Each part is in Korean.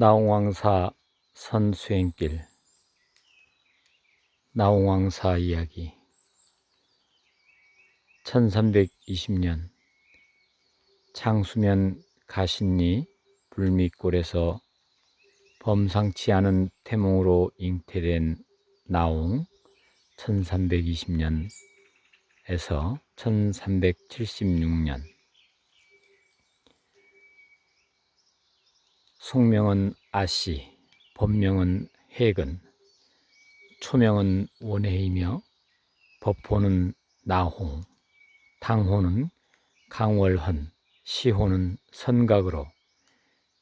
나홍왕사 선수행길. 나홍왕사 이야기. 1320년. 창수면 가신리 불미골에서 범상치 않은 태몽으로 잉태된 나홍 1320년에서 1376년 속명은 아씨, 본명은 해근, 초명은 원해이며 법호는 나홍, 당호는 강월헌, 시호는 선각으로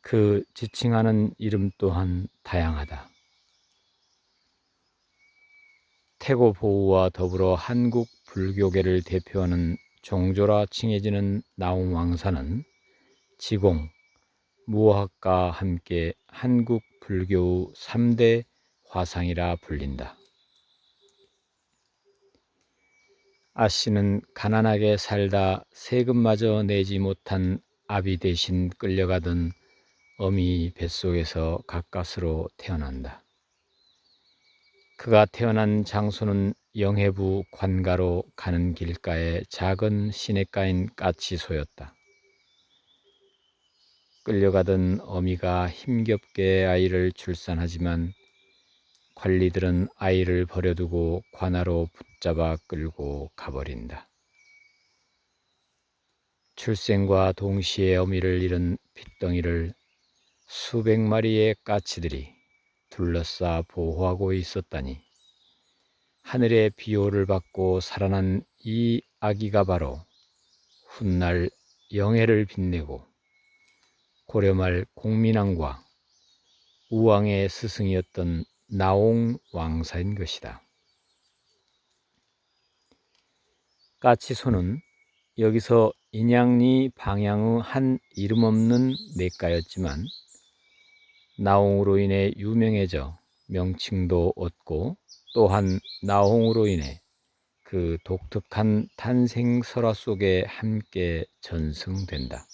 그 지칭하는 이름 또한 다양하다. 태고 보우와 더불어 한국 불교계를 대표하는 종조라 칭해지는 나홍 왕사는 지공, 무학과 함께 한국 불교 3대 화상이라 불린다. 아씨는 가난하게 살다 세금마저 내지 못한 아비 대신 끌려가던 어미 뱃속에서 가까스로 태어난다. 그가 태어난 장소는 영해부 관가로 가는 길가에 작은 시냇가인 까치소였다. 끌려가던 어미가 힘겹게 아이를 출산하지만 관리들은 아이를 버려두고 관하로 붙잡아 끌고 가버린다. 출생과 동시에 어미를 잃은 핏덩이를 수백 마리의 까치들이 둘러싸 보호하고 있었다니 하늘의 비호를 받고 살아난 이 아기가 바로 훗날 영해를 빛내고 고려말 공민왕과 우왕의 스승이었던 나옹 왕사인 것이다. 까치소는 여기서 인양리 방향의 한 이름 없는 냇가였지만 나옹으로 인해 유명해져 명칭도 얻고 또한 나홍으로 인해 그 독특한 탄생 설화 속에 함께 전승된다.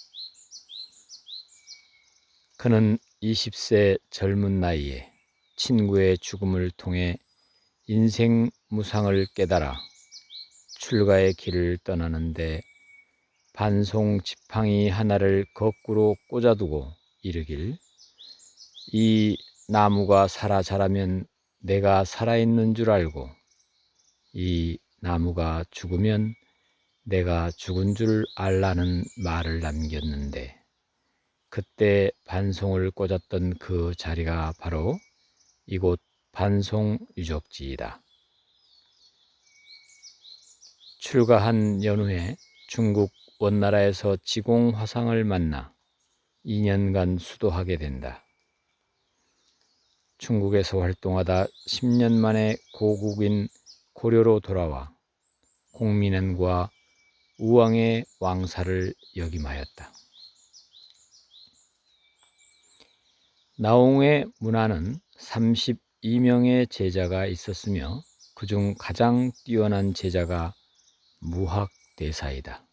그는 20세 젊은 나이에 친구의 죽음을 통해 인생 무상을 깨달아 출가의 길을 떠나는데 반송 지팡이 하나를 거꾸로 꽂아두고 이르길 이 나무가 살아 자라면 내가 살아있는 줄 알고 이 나무가 죽으면 내가 죽은 줄 알라는 말을 남겼는데 그때 반송을 꽂았던 그 자리가 바로 이곳 반송 유적지이다. 출가한 연후에 중국 원나라에서 지공 화상을 만나 2년간 수도하게 된다. 중국에서 활동하다 10년 만에 고국인 고려로 돌아와 공민원과 우왕의 왕사를 역임하였다. 나홍의 문화는 32명의 제자가 있었으며 그중 가장 뛰어난 제자가 무학대사이다.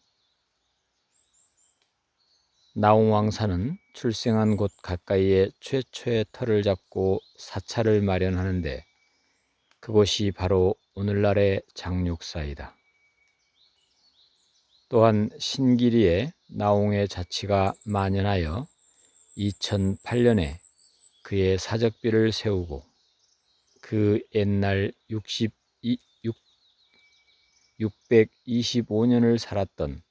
나홍왕사는 출생한 곳 가까이에 최초의 터를 잡고 사찰을 마련하는데 그곳이 바로 오늘날의 장육사이다. 또한 신기리에 나홍의 자치가 만연하여 2008년에 그의 사적비를 세우고 그 옛날 62, 6, 625년을 살았던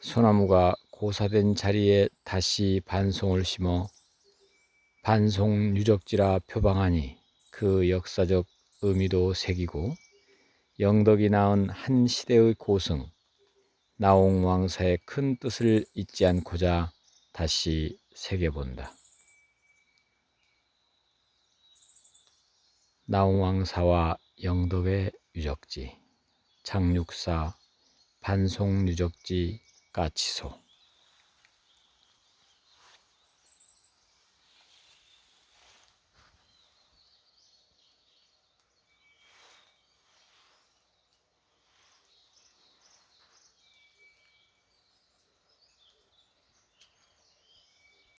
소나무가 고사된 자리에 다시 반송을 심어 반송 유적지라 표방하니 그 역사적 의미도 새기고 영덕이 낳은 한 시대의 고승 나홍 왕사의 큰 뜻을 잊지 않고자 다시 새겨본다. 나홍왕사와 영덕의 유적지, 장육사, 반송 유적지, 까치소